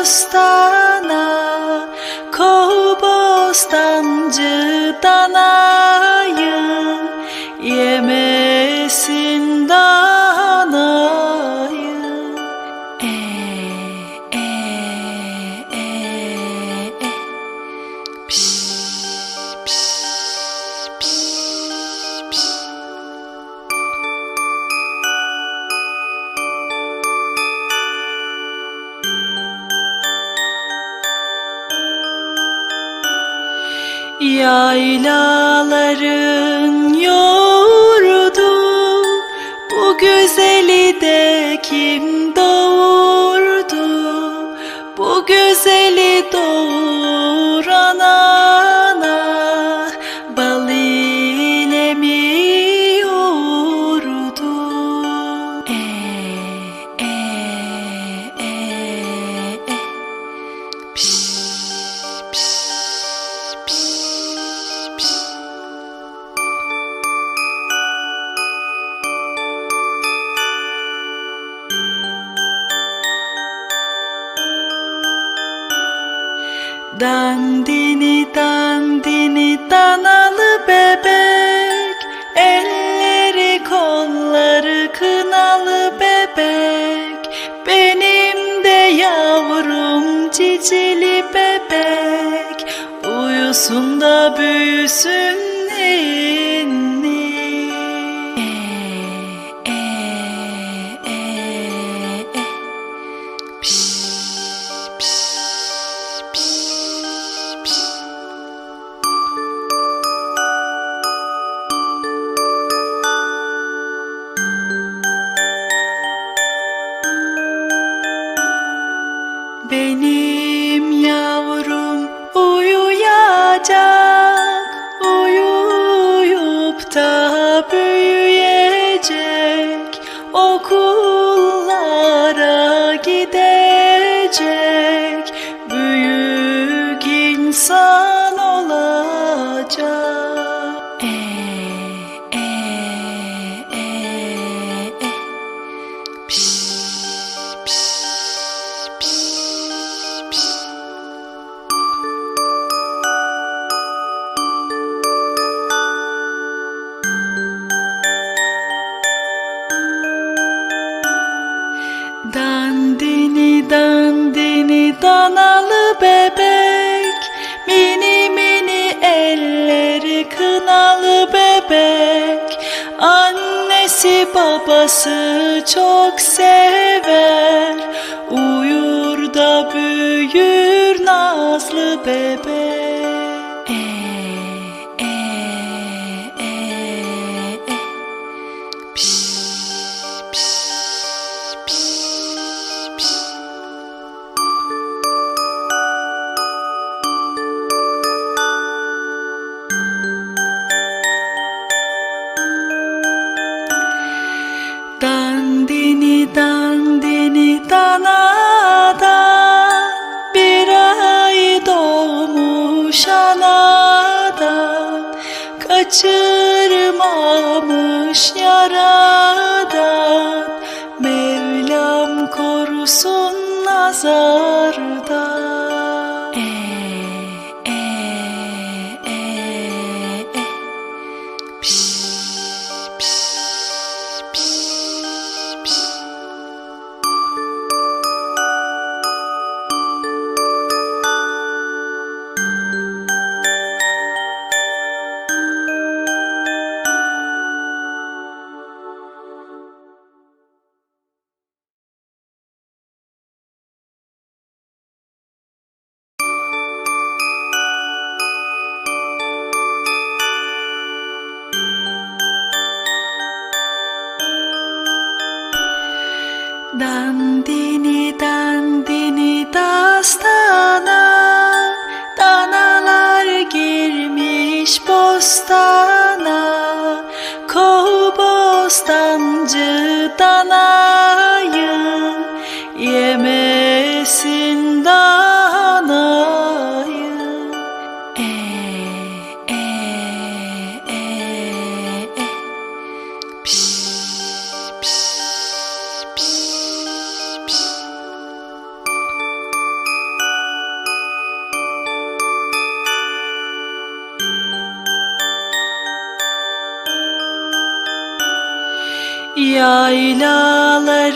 bostan, kau bostan jutana. geceli bebek Uyusun da büyüsün ninni e, e, e, e. Piş, piş, piş, piş. Beni babası çok sever. Uyur da büyür nazlı bebek korusun nazardan.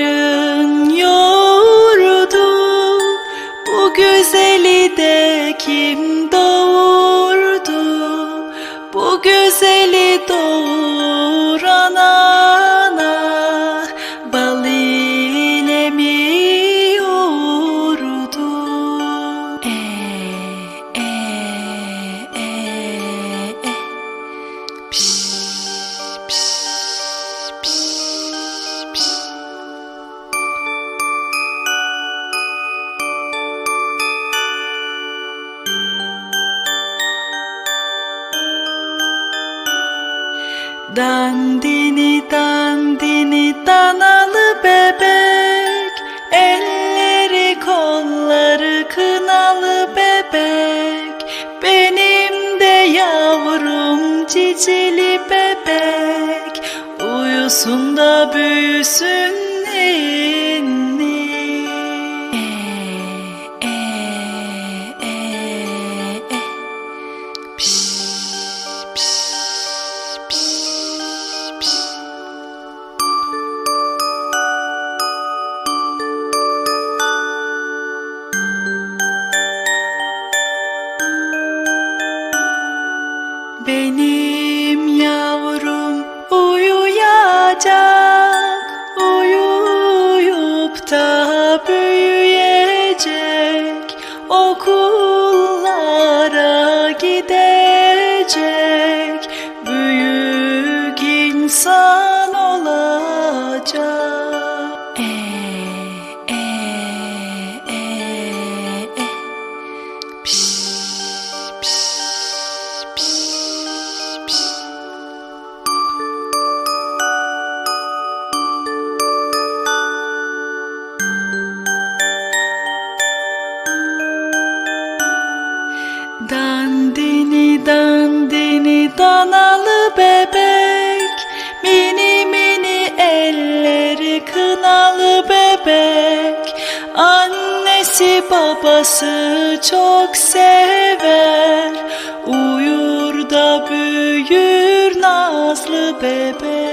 water. Bahçeli bebek uyusun da büyüsün ninni e, e, e, e. Piş, piş, piş, piş. Beni babası çok sever. Uyur da büyür nazlı bebek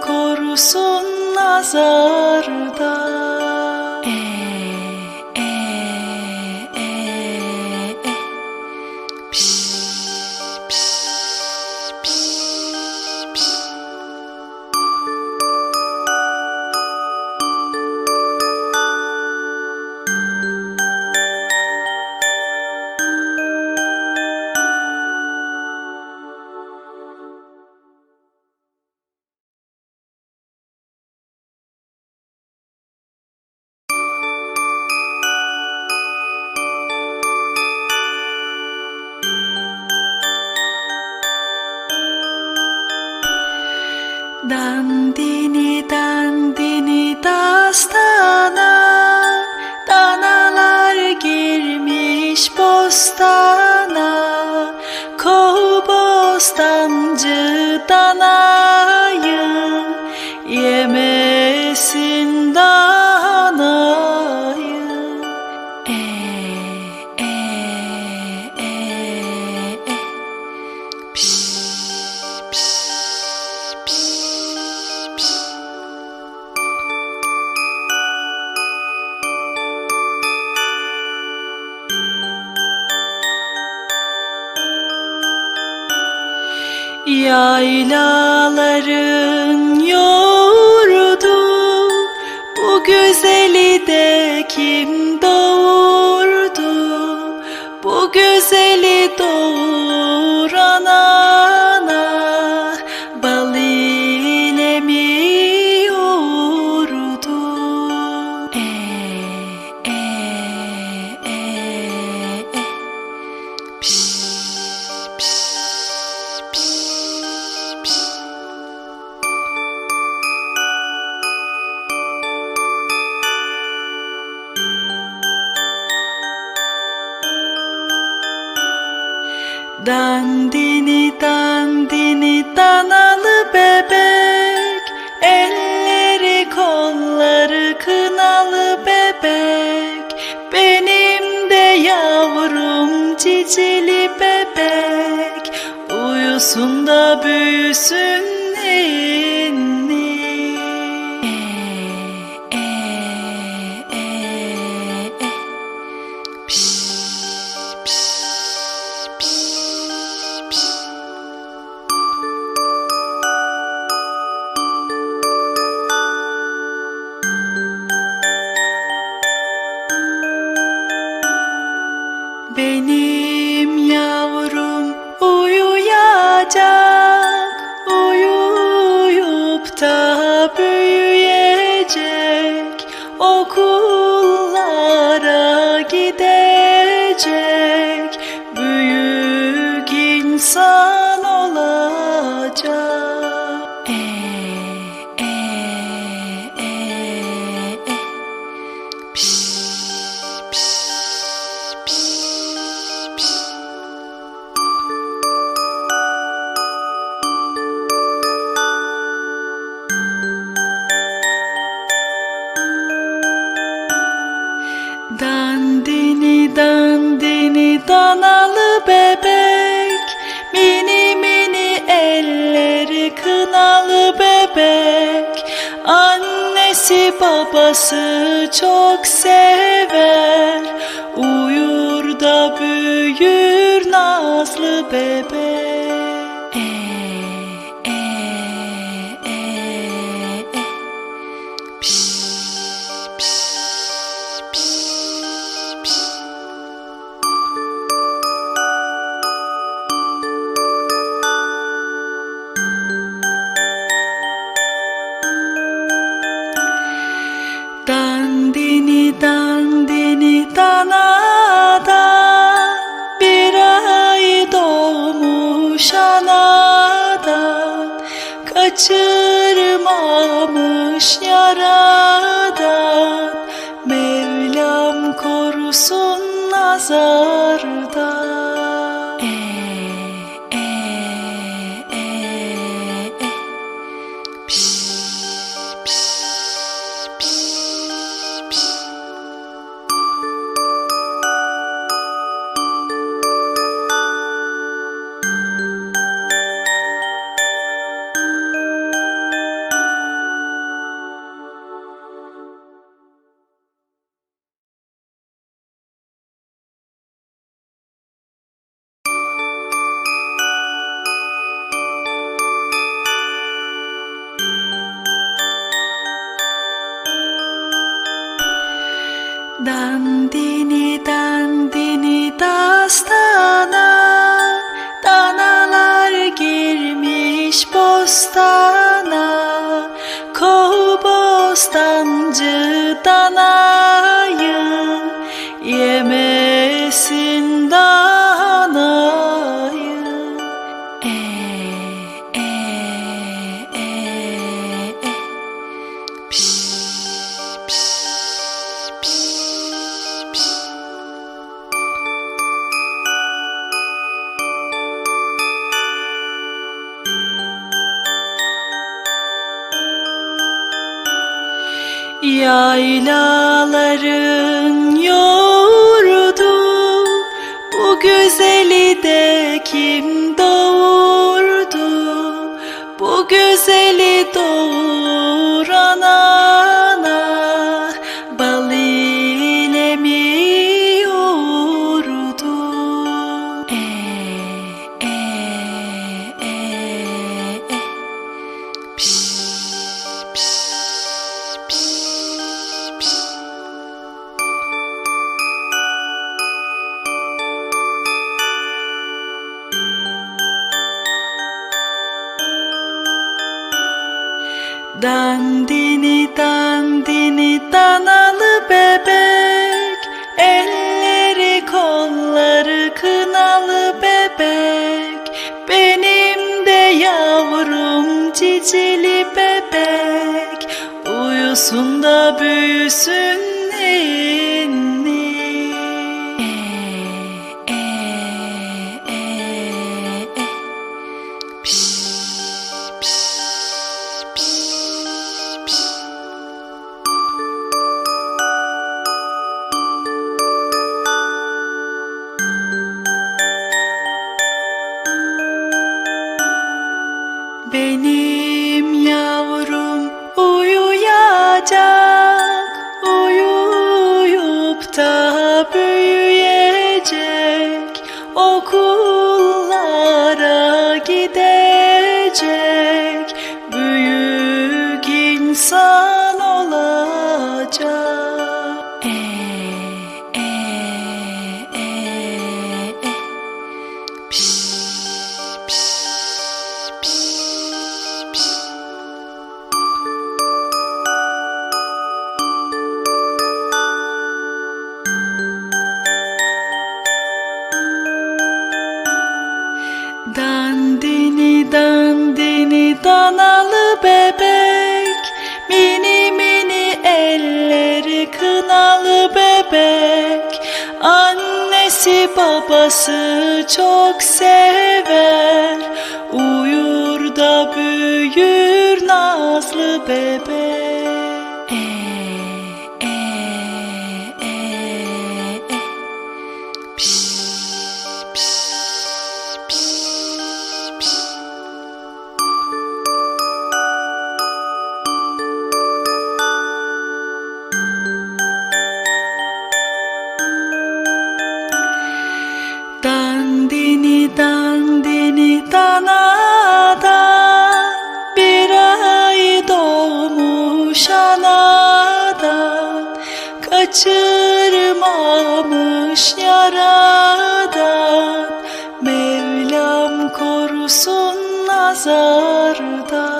korusun nazardan. 刹那。You. Doğsun da büyüsün ninni e, e, e, ee, e. Ee, piş, ee. piş, piş, piş. Beni babası çok sever. Uyur da büyür nazlı bebek. korusun nazardan. Doysun da büyüsün ninni e, e, e, e. Piş, piş, piş, piş. Beni babası çok sever Uyur da büyür nazlı bebek korusun nazardan.